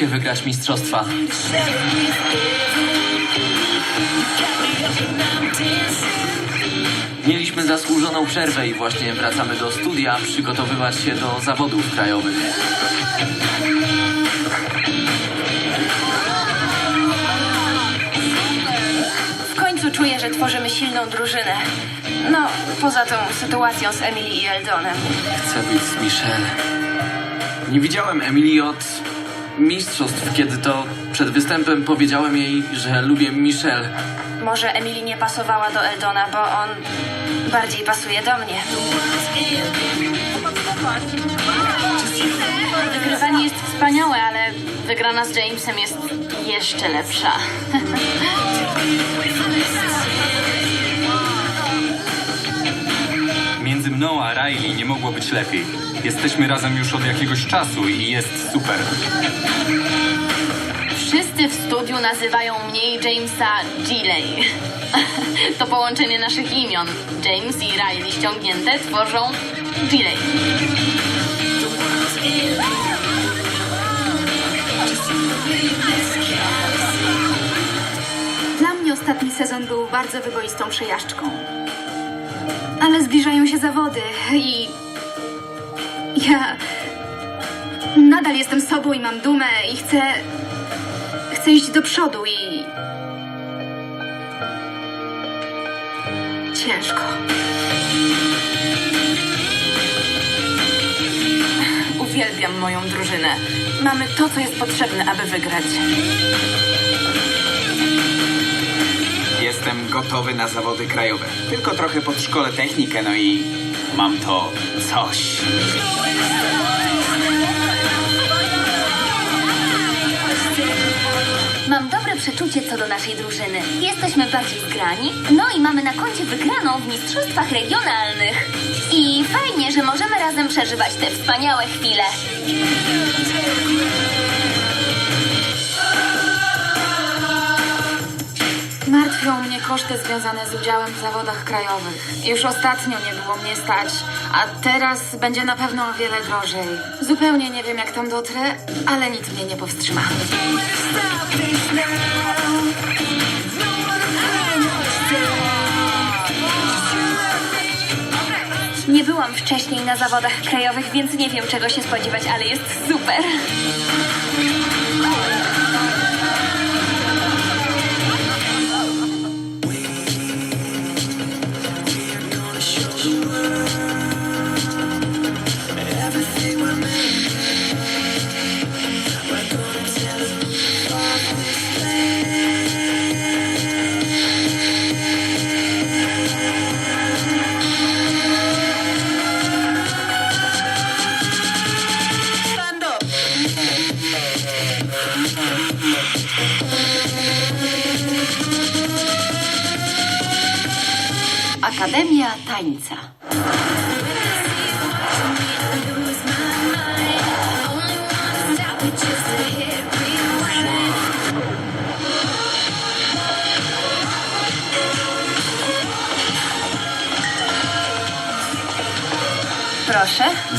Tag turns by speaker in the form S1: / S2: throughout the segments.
S1: uczucie wygrać mistrzostwa. Mieliśmy zasłużoną przerwę i właśnie wracamy do studia przygotowywać się do zawodów krajowych.
S2: W końcu czuję, że tworzymy silną drużynę. No, poza tą sytuacją z Emily i Eldonem.
S1: Chcę być z Michelle. Nie widziałem Emilii od mistrzostw, kiedy to przed występem powiedziałem jej, że lubię Michelle.
S2: Może Emily nie pasowała do Eldona, bo on bardziej pasuje do mnie.
S3: Wygrywanie jest wspaniałe, ale wygrana z Jamesem jest jeszcze lepsza.
S4: Między mną a Riley nie mogło być lepiej. Jesteśmy razem już od jakiegoś czasu i jest super.
S3: Wszyscy w studiu nazywają mnie i Jamesa Giley. To połączenie naszych imion. James i Riley ściągnięte tworzą Giley.
S5: Dla mnie ostatni sezon był bardzo wyboistą przejażdżką. Ale zbliżają się zawody i. Ja. Nadal jestem sobą i mam dumę i chcę. Chcę iść do przodu i. Ciężko.
S2: Uwielbiam moją drużynę. Mamy to, co jest potrzebne, aby wygrać.
S6: Gotowy na zawody krajowe. Tylko trochę podszkolę technikę, no i mam to coś.
S7: Mam dobre przeczucie co do naszej drużyny. Jesteśmy bardziej zgrani, no i mamy na koncie wygraną w mistrzostwach regionalnych. I fajnie, że możemy razem przeżywać te wspaniałe chwile.
S5: Martwią mnie koszty związane z udziałem w zawodach krajowych. Już ostatnio nie było mnie stać, a teraz będzie na pewno o wiele drożej. Zupełnie nie wiem, jak tam dotrę, ale nic mnie nie powstrzyma.
S2: Nie byłam wcześniej na zawodach krajowych, więc nie wiem, czego się spodziewać, ale jest super.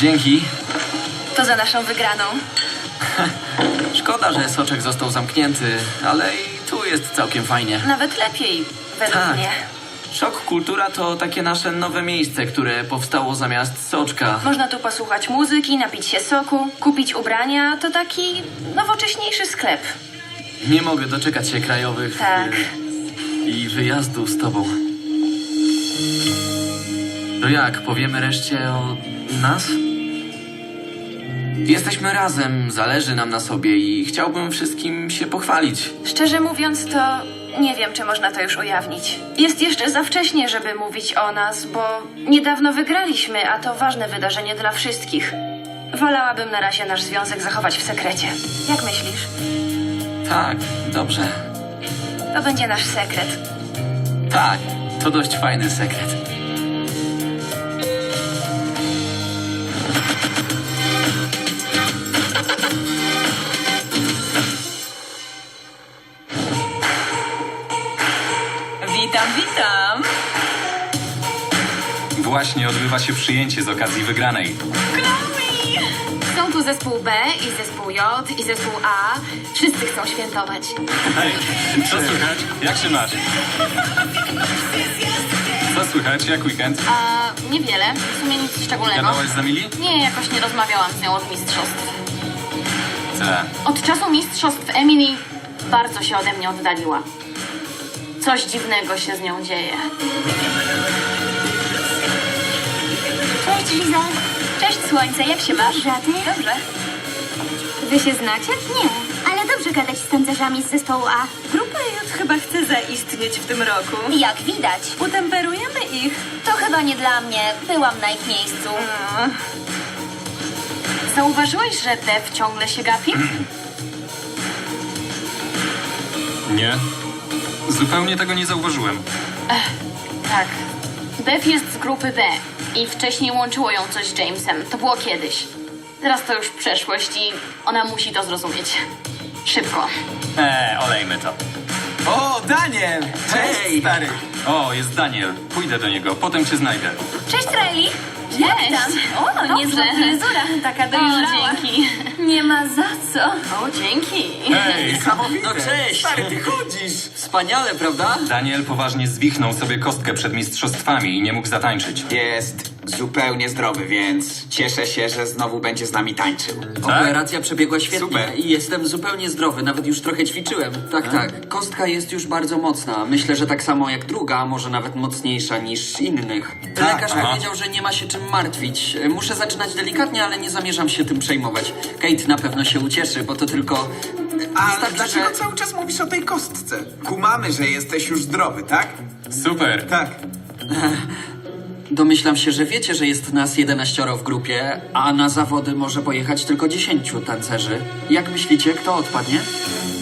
S1: Dzięki.
S2: to za naszą wygraną.
S1: Szkoda, że soczek został zamknięty, ale i tu jest całkiem fajnie.
S2: Nawet lepiej, według
S1: Tak.
S2: mnie.
S1: Szok Kultura to takie nasze nowe miejsce, które powstało zamiast soczka.
S2: Można tu posłuchać muzyki, napić się soku, kupić ubrania. To taki nowocześniejszy sklep.
S1: Nie mogę doczekać się krajowych
S2: Tak.
S1: y, i wyjazdu z tobą. To jak, powiemy reszcie o nas? Jesteśmy razem, zależy nam na sobie i chciałbym wszystkim się pochwalić.
S2: Szczerze mówiąc, to nie wiem, czy można to już ujawnić. Jest jeszcze za wcześnie, żeby mówić o nas, bo niedawno wygraliśmy, a to ważne wydarzenie dla wszystkich. Wolałabym na razie nasz związek zachować w sekrecie. Jak myślisz?
S1: Tak, dobrze.
S2: To będzie nasz sekret.
S1: Tak, to dość fajny sekret.
S4: Właśnie odbywa się przyjęcie z okazji wygranej.
S5: Są tu zespół B i zespół J i zespół A. Wszyscy chcą świętować.
S4: Hej, co słychać? Jak się masz? Co słychać? Jak weekend?
S3: A niewiele, w sumie nic szczególnego.
S4: Gadałaś z Emily?
S3: Nie, jakoś nie rozmawiałam z nią od mistrzostw.
S4: Tak.
S3: Od czasu mistrzostw Emily bardzo się ode mnie oddaliła. Coś dziwnego się z nią dzieje.
S7: Cześć, Liza. Cześć, słońce, jak się masz? Żadny? Dobrze.
S5: Wy się znacie?
S7: Nie, ale dobrze gadać z tancerzami z zespołu A.
S2: Grupa J chyba chce zaistnieć w tym roku.
S7: Jak widać.
S2: Utemperujemy ich.
S7: To chyba nie dla mnie. Byłam na ich miejscu.
S3: Zauważyłeś, że Dev ciągle się gapi?
S4: Nie. Zupełnie tego nie zauważyłem.
S3: Tak. Dev jest z grupy B i wcześniej łączyło ją coś z Jamesem. To było kiedyś. Teraz to już przeszłość i ona musi to zrozumieć. Szybko.
S4: Eee, olejmy to.
S6: O, Daniel! Cześć, stary!
S4: O, jest Daniel. Pójdę do niego, potem cię znajdę.
S7: Cześć, Riley.
S3: Cześć!
S7: O, niezła fryzura. Taka
S3: O,
S7: dojrzała.
S3: dzięki.
S7: Nie ma za co.
S3: O, dzięki.
S4: Hej!
S6: Niesamowite!
S1: No cześć.
S6: Stary, ty chodzisz!
S1: Wspaniale, prawda?
S4: Daniel poważnie zwichnął sobie kostkę przed mistrzostwami i nie mógł zatańczyć.
S6: Jest zupełnie zdrowy, więc cieszę się, że znowu będzie z nami tańczył.
S8: Operacja przebiegła świetnie
S6: Super.
S8: i jestem zupełnie zdrowy, nawet już trochę ćwiczyłem. Tak, tak. Kostka jest już bardzo mocna. Myślę, że tak samo jak druga, może nawet mocniejsza niż innych.
S6: Tak,
S8: Lekarz
S6: aha.
S8: powiedział, że nie ma się czym martwić. Muszę zaczynać delikatnie, ale nie zamierzam się tym przejmować. Kate na pewno się ucieszy, bo to tylko...
S6: A
S8: Wystarczy,
S6: dlaczego
S8: że-
S6: cały czas mówisz o tej kostce? Kumamy, że jesteś już zdrowy, tak?
S4: Super!
S6: Tak.
S8: Domyślam się, że wiecie, że jest nas 11 w grupie, a na zawody może pojechać tylko 10 tancerzy. Jak myślicie, kto odpadnie?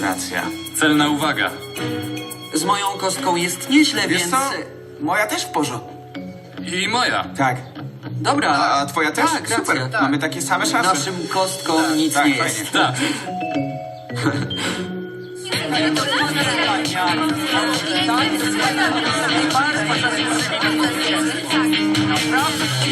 S6: Racja.
S4: Celna uwaga.
S8: Z moją kostką jest nieźle,
S6: Wiesz
S8: więc...
S6: co? Moja też w porządku.
S4: I moja.
S6: Tak.
S8: Dobra.
S6: A twoja też?
S8: Tak,
S6: Super.
S8: racja.
S6: Mamy takie same szanse.
S8: Naszym kostkom nic
S6: tak,
S8: nie
S6: fajnie.
S8: jest.
S4: Tak.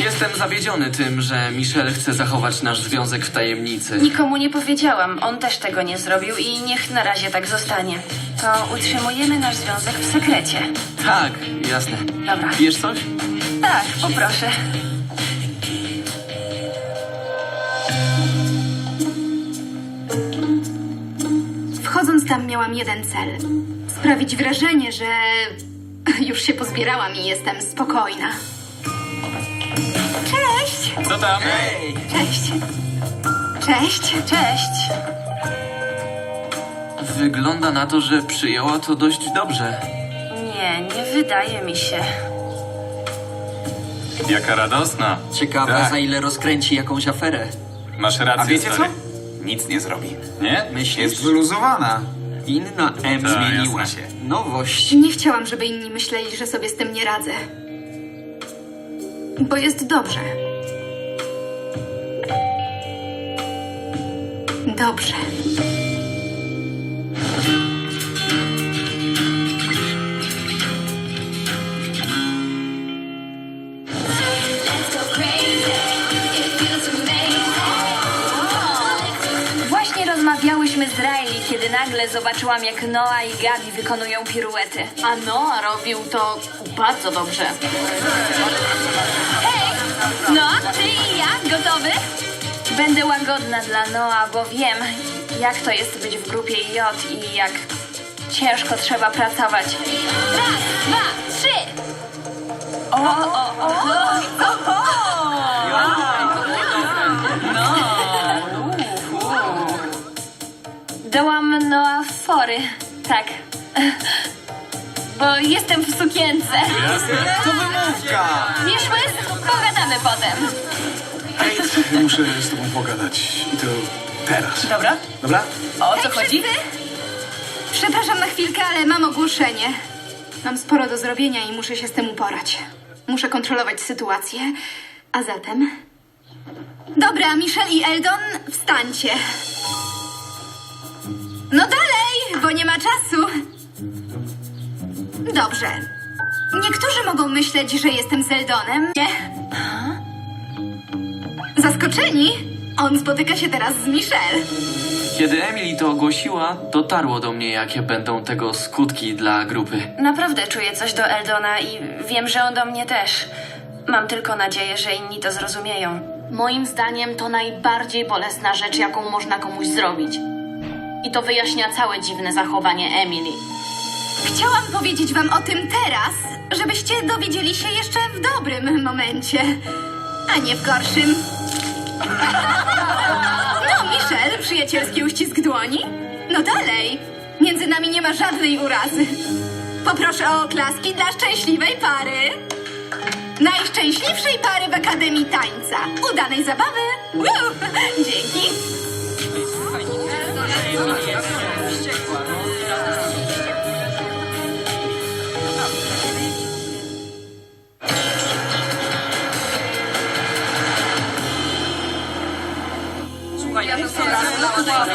S1: Jestem zawiedziony tym, że Michelle chce zachować nasz związek w tajemnicy.
S2: Nikomu nie powiedziałam, on też tego nie zrobił i niech na razie tak zostanie. To utrzymujemy nasz związek w sekrecie.
S1: Tak, jasne.
S2: Dobra.
S1: Pijesz coś?
S2: Tak, poproszę.
S5: Wchodząc tam miałam jeden cel. Sprawić wrażenie, że już się pozbierałam i jestem spokojna. Cześć!
S4: Co tam?
S5: Cześć! Cześć!
S2: Cześć.
S1: Wygląda na to, że przyjęła to dość dobrze.
S2: Nie, nie wydaje mi się.
S4: Jaka radosna.
S8: Ciekawe,
S6: Tak.
S8: za ile rozkręci jakąś aferę.
S4: Masz rację,
S6: A wiecie co?
S4: stary.
S6: Nic nie zrobi.
S4: Nie?
S8: Myślisz?
S6: Jest wyluzowana.
S8: Inna M
S4: Tak,
S8: zmieniła
S6: jasne.
S8: się. Nowość.
S5: Nie chciałam, żeby inni myśleli, że sobie z tym nie radzę. Bo jest dobrze. Dobrze.
S7: Właśnie rozmawiałyśmy z Riley, kiedy nagle zobaczyłam, jak Noah i Gabi wykonują piruety.
S3: A Noah robił to bardzo dobrze.
S7: Noah, ty i ja, gotowy? Będę łagodna dla Noah, bo wiem, jak to jest być w grupie J i jak ciężko trzeba pracować. Raz, dwa, trzy! Dałam Noah fory, tak. Bo jestem w sukience.
S6: To wymówka!
S7: Nie szły? Pogadamy potem.
S9: Muszę z tobą pogadać. I to teraz.
S2: Dobra,
S9: Dobra?
S2: o co chodzi?
S5: Przepraszam na chwilkę, ale mam ogłoszenie. Mam sporo do zrobienia i muszę się z tym uporać. Muszę kontrolować sytuację. A zatem. Dobra, Michelle i Eldon, wstańcie. No dalej, bo nie ma czasu. Dobrze. Niektórzy mogą myśleć, że jestem z Eldonem. Nie. Zaskoczeni? On spotyka się teraz z Michelle.
S1: Kiedy Emily to ogłosiła, dotarło do mnie, jakie będą tego skutki dla grupy.
S2: Naprawdę czuję coś do Eldona i wiem, że on do mnie też. Mam tylko nadzieję, że inni to zrozumieją.
S3: Moim zdaniem to najbardziej bolesna rzecz, jaką można komuś zrobić. I to wyjaśnia całe dziwne zachowanie Emily.
S5: Chciałam powiedzieć wam o tym teraz, żebyście dowiedzieli się jeszcze w dobrym momencie, a nie w gorszym. No, Michelle, przyjacielski uścisk dłoni? No dalej. Między nami nie ma żadnej urazy. Poproszę o oklaski dla szczęśliwej pary. Najszczęśliwszej pary w Akademii Tańca. Udanej zabawy. Dzięki.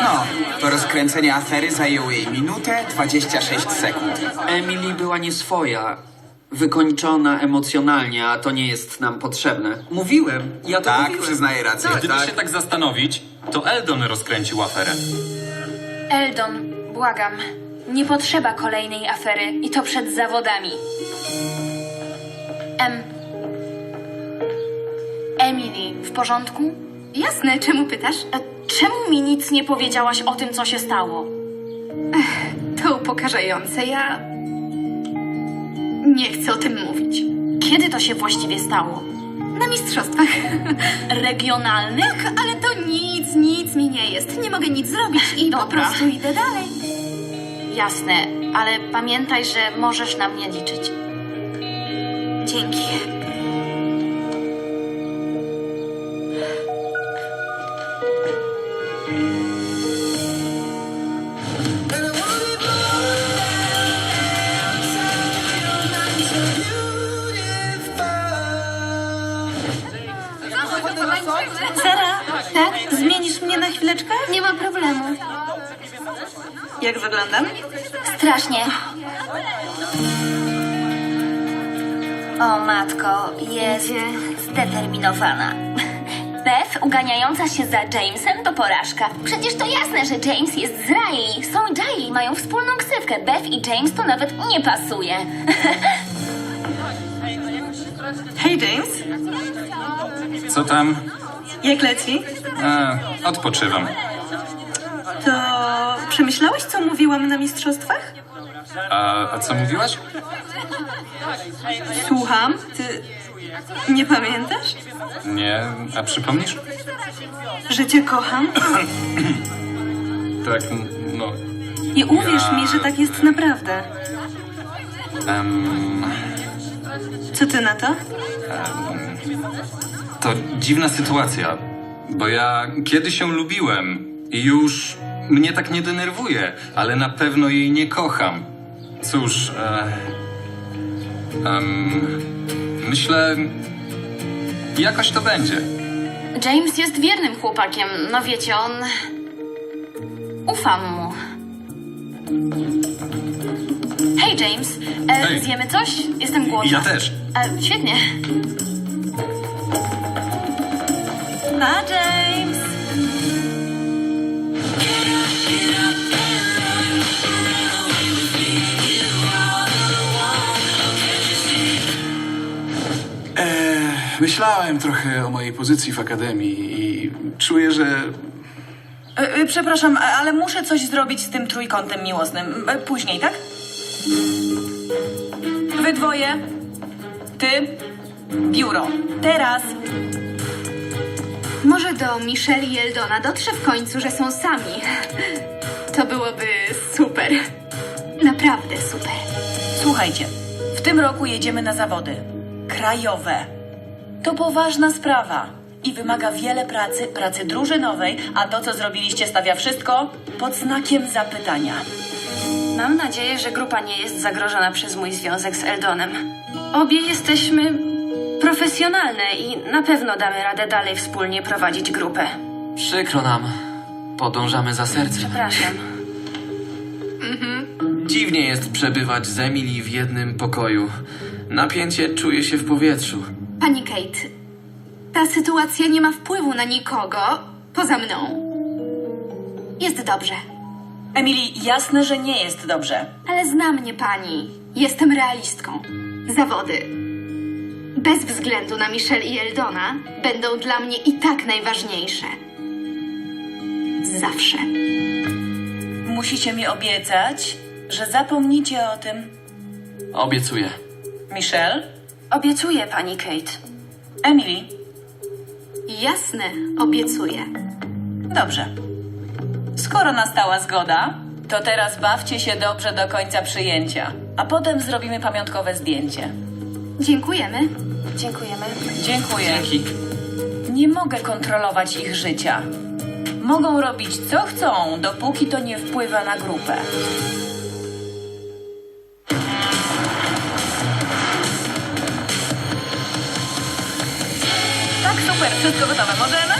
S6: No, to rozkręcenie afery zajęło jej minutę 26 sekund.
S8: Emily była nieswoja. Wykończona emocjonalnie, a to nie jest nam potrzebne. Mówiłem, ja to
S6: Tak,
S8: mówiłem.
S6: przyznaję rację.
S4: Gdyby
S6: tak.
S4: się tak zastanowić, to Eldon rozkręcił aferę.
S7: Eldon, błagam. Nie potrzeba kolejnej afery i to przed zawodami.
S3: Em. Emily, w porządku?
S5: Jasne, czemu pytasz?
S3: E, Czemu mi nic nie powiedziałaś o tym, co się stało?
S5: To upokarzające. Ja nie chcę o tym mówić.
S3: Kiedy to się właściwie stało?
S5: Na mistrzostwach.
S3: Regionalnych?
S5: Tak, ale to nic, nic mi nie jest. Nie mogę nic zrobić i po
S3: Dobra.
S5: prostu idę dalej.
S3: Jasne, ale pamiętaj, że możesz na mnie liczyć.
S5: Dzięki.
S2: Jak wyglądam?
S7: Strasznie. O matko, jest zdeterminowana. Beth uganiająca się za Jamesem to porażka. Przecież to jasne, że James jest z Riley. Są i Riley, mają wspólną ksywkę. Beth i James to nawet nie pasuje.
S2: Hej, James.
S4: Co tam?
S2: Jak leci?
S4: A, odpoczywam.
S2: Przemyślałeś, co mówiłam na mistrzostwach?
S4: A, a co mówiłaś?
S2: Słucham. Ty nie pamiętasz?
S4: Nie, a przypomnisz?
S2: Że cię kocham?
S4: Tak, no.
S2: I uwierz
S4: Ja-
S2: mi, że tak jest naprawdę.
S4: em,
S2: Co ty na to?
S4: to dziwna sytuacja, bo ja kiedyś ją lubiłem i już mnie tak nie denerwuje, ale na pewno jej nie kocham. Cóż, e, em, myślę, jakoś to będzie.
S3: James jest wiernym chłopakiem. No wiecie, on. Ufam mu. Hej, James. E,
S4: Hej.
S3: Zjemy coś? Jestem głodna.
S4: Ja też.
S3: E, świetnie.
S2: Pa, James.
S9: Myślałem trochę o mojej pozycji w akademii i czuję, że
S10: E, e, Przepraszam, a- ale muszę coś zrobić z tym trójkątem miłosnym. E, Później, tak? Wy dwoje. Ty. Biuro. Teraz.
S5: Może do Michelle i Eldona dotrze w końcu, że są sami. To byłoby super. Naprawdę super.
S10: Słuchajcie, w tym roku jedziemy na zawody. Krajowe. To poważna sprawa i wymaga wiele pracy, pracy drużynowej, a to, co zrobiliście, stawia wszystko pod znakiem zapytania.
S2: Mam nadzieję, że grupa nie jest zagrożona przez mój związek z Eldonem. Obie jesteśmy profesjonalne i na pewno damy radę dalej wspólnie prowadzić grupę.
S1: Przykro nam. Podążamy za sercem.
S2: Przepraszam.
S1: Dziwnie jest przebywać z Emily w jednym pokoju. Napięcie czuje się w powietrzu.
S5: Pani Kate, ta sytuacja nie ma wpływu na nikogo, poza mną. Jest dobrze.
S10: Emily, jasne, że nie jest dobrze.
S5: Ale zna mnie pani. Jestem realistką. Zawody. Bez względu na Michelle i Eldona będą dla mnie i tak najważniejsze. Zawsze.
S10: Musicie mi obiecać, że zapomnicie o tym.
S1: Obiecuję.
S10: Michelle?
S2: Obiecuję, pani Kate.
S10: Emily?
S5: Jasne, obiecuję.
S10: Dobrze. Skoro nastała zgoda, to teraz bawcie się dobrze do końca przyjęcia, a potem zrobimy pamiątkowe zdjęcie.
S5: Dziękujemy.
S2: Dziękujemy.
S10: Dziękuję.
S1: Dzięki.
S10: Nie mogę kontrolować ich życia. Mogą robić co chcą, dopóki to nie wpływa na grupę. Super, wszystko gotowe. Możemy?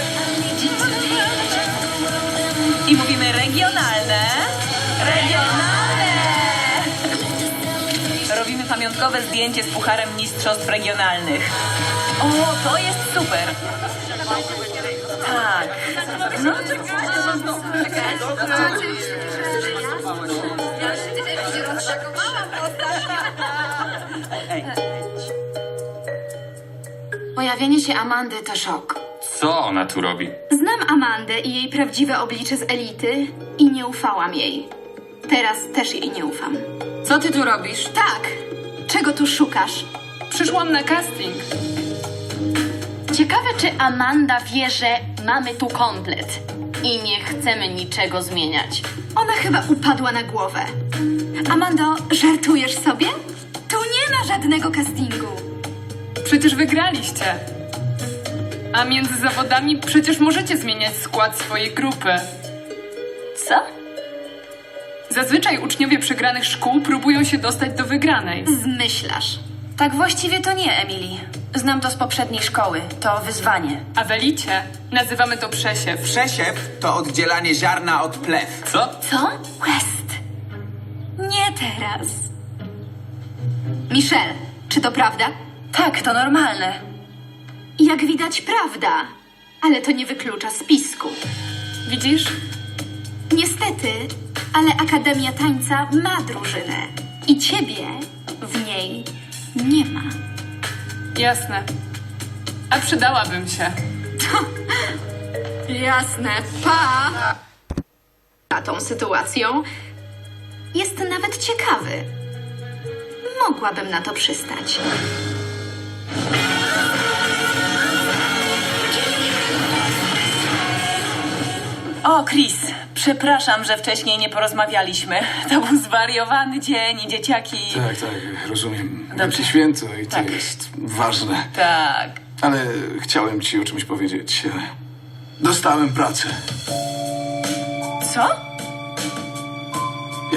S10: I mówimy regionalne. Regionalne! Robimy pamiątkowe zdjęcie z pucharem mistrzostw regionalnych. O, to jest super! Tak. No.
S2: Pojawienie się Amandy to szok.
S4: Co ona tu robi?
S5: Znam Amandę i jej prawdziwe oblicze z elity i nie ufałam jej. Teraz też jej nie ufam.
S2: Co ty tu robisz?
S5: Tak! Czego tu szukasz?
S7: Przyszłam na casting.
S3: Ciekawe, czy Amanda wie, że mamy tu komplet i nie chcemy niczego zmieniać.
S5: Ona chyba upadła na głowę. Amando, żartujesz sobie? Tu nie ma żadnego castingu.
S7: Przecież wygraliście. A między zawodami przecież możecie zmieniać skład swojej grupy.
S3: Co?
S7: Zazwyczaj uczniowie przegranych szkół próbują się dostać do wygranej.
S5: Zmyślasz.
S2: Tak właściwie to nie, Emily. Znam to z poprzedniej szkoły. To wyzwanie.
S7: A w elicie nazywamy to przesiew.
S6: Przesiew to oddzielanie ziarna od plew.
S4: Co?
S5: Co? West. Nie teraz. Michelle, czy to prawda?
S2: Tak, to normalne.
S5: Jak widać, prawda. Ale to nie wyklucza spisku.
S7: Widzisz?
S5: Niestety, ale Akademia Tańca ma drużynę. I ciebie w niej nie ma.
S7: Jasne. A przydałabym się.
S5: Jasne, pa! A tą sytuacją jest nawet ciekawy. Mogłabym na to przystać.
S10: O, Chris, przepraszam, że wcześniej nie porozmawialiśmy. To był zwariowany dzień i dzieciaki.
S9: Tak, tak, rozumiem.
S10: Dobrze.
S9: Święto i to
S10: Tak.
S9: jest ważne.
S10: Tak.
S9: Ale chciałem ci o czymś powiedzieć. Dostałem pracę.
S10: Co?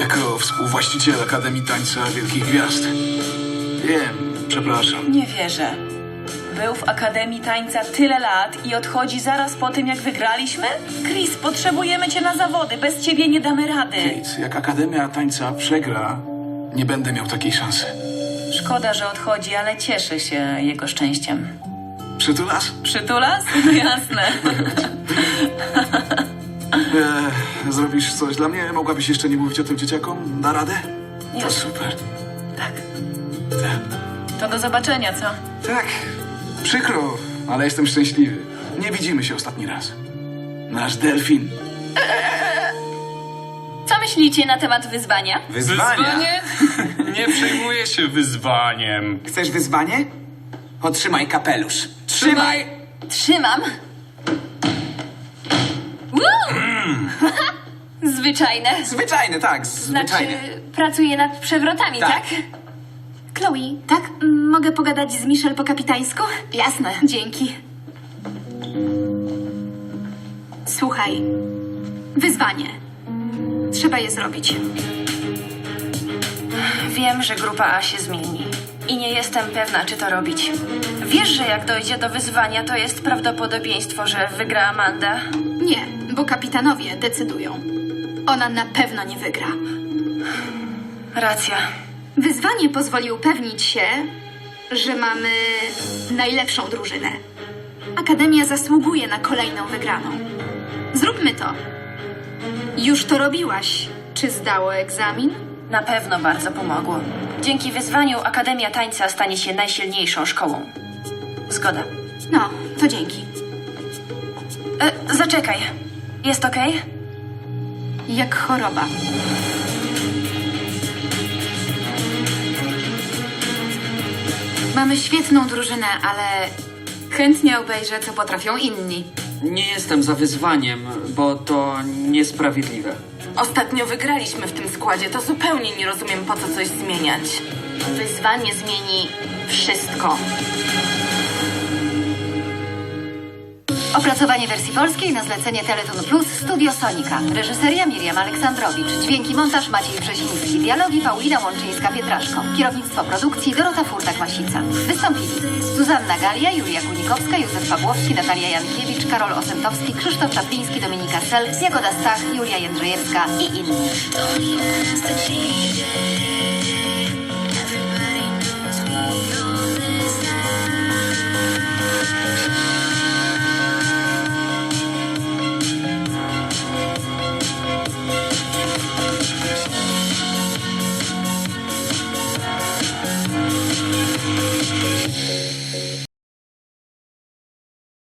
S9: Jako współwłaściciel Akademii Tańca Wielkich Gwiazd. Wiem, przepraszam.
S10: Nie wierzę. Był w Akademii Tańca tyle lat i odchodzi zaraz po tym, jak wygraliśmy? Chris, potrzebujemy cię na zawody. Bez ciebie nie damy rady.
S9: Kate, jak Akademia Tańca przegra, nie będę miał takiej szansy.
S10: Szkoda, że odchodzi, ale cieszę się jego szczęściem.
S9: Przytulas?
S10: Przytulas? Jasne.
S9: E, zrobisz coś dla mnie? Mogłabyś jeszcze nie mówić o tym dzieciakom? Da radę? To
S10: Jasne.
S9: super.
S10: Tak.
S9: Tak.
S10: To do zobaczenia, co?
S9: Tak, przykro, ale jestem szczęśliwy. Nie widzimy się ostatni raz. Nasz delfin.
S7: Co myślicie na temat wyzwania?
S6: Wyzwania?
S4: Nie przejmuję się wyzwaniem.
S6: Chcesz wyzwanie? Otrzymaj kapelusz. Trzymaj!
S7: Trzymam. Woo! Zwyczajne.
S6: Zwyczajny, tak,
S7: Znaczy,
S6: zwyczajny.
S7: pracuję nad przewrotami,
S6: Tak.
S7: tak?
S5: Chloe, tak? Mogę pogadać z Michelle po kapitańsku?
S2: Jasne.
S5: Dzięki. Słuchaj. Wyzwanie. Trzeba je zrobić.
S2: Wiem, że grupa A się zmieni. I nie jestem pewna, czy to robić. Wiesz, że jak dojdzie do wyzwania, to jest prawdopodobieństwo, że wygra Amanda?
S5: Nie, bo kapitanowie decydują. Ona na pewno nie wygra.
S2: Racja.
S5: Wyzwanie pozwoli upewnić się, że mamy najlepszą drużynę. Akademia zasługuje na kolejną wygraną. Zróbmy to. Już to robiłaś. Czy zdało egzamin?
S2: Na pewno bardzo pomogło. Dzięki wyzwaniu Akademia Tańca stanie się najsilniejszą szkołą. Zgoda.
S5: No, to dzięki.
S2: E, zaczekaj. Jest okej?
S5: Jak choroba.
S11: Mamy świetną drużynę, ale chętnie obejrzę, co potrafią inni.
S8: Nie jestem za wyzwaniem, bo to niesprawiedliwe.
S10: Ostatnio wygraliśmy w tym składzie, to zupełnie nie rozumiem, po co coś zmieniać.
S3: Wyzwanie zmieni wszystko.
S11: Opracowanie wersji polskiej na zlecenie Teleton Plus Studio Sonika. Reżyseria Miriam Aleksandrowicz. Dźwięki montaż Maciej Brzeziński. Dialogi Paulina Łączyńska-Pietraszko. Kierownictwo produkcji Dorota Furtak-Masica. Wystąpili Zuzanna Galia, Julia Kunikowska, Józef Pawłowski, Natalia Jankiewicz, Karol Osentowski, Krzysztof Czapliński, Dominika Sel, Jagoda Stach, Julia Jędrzejewska i inni.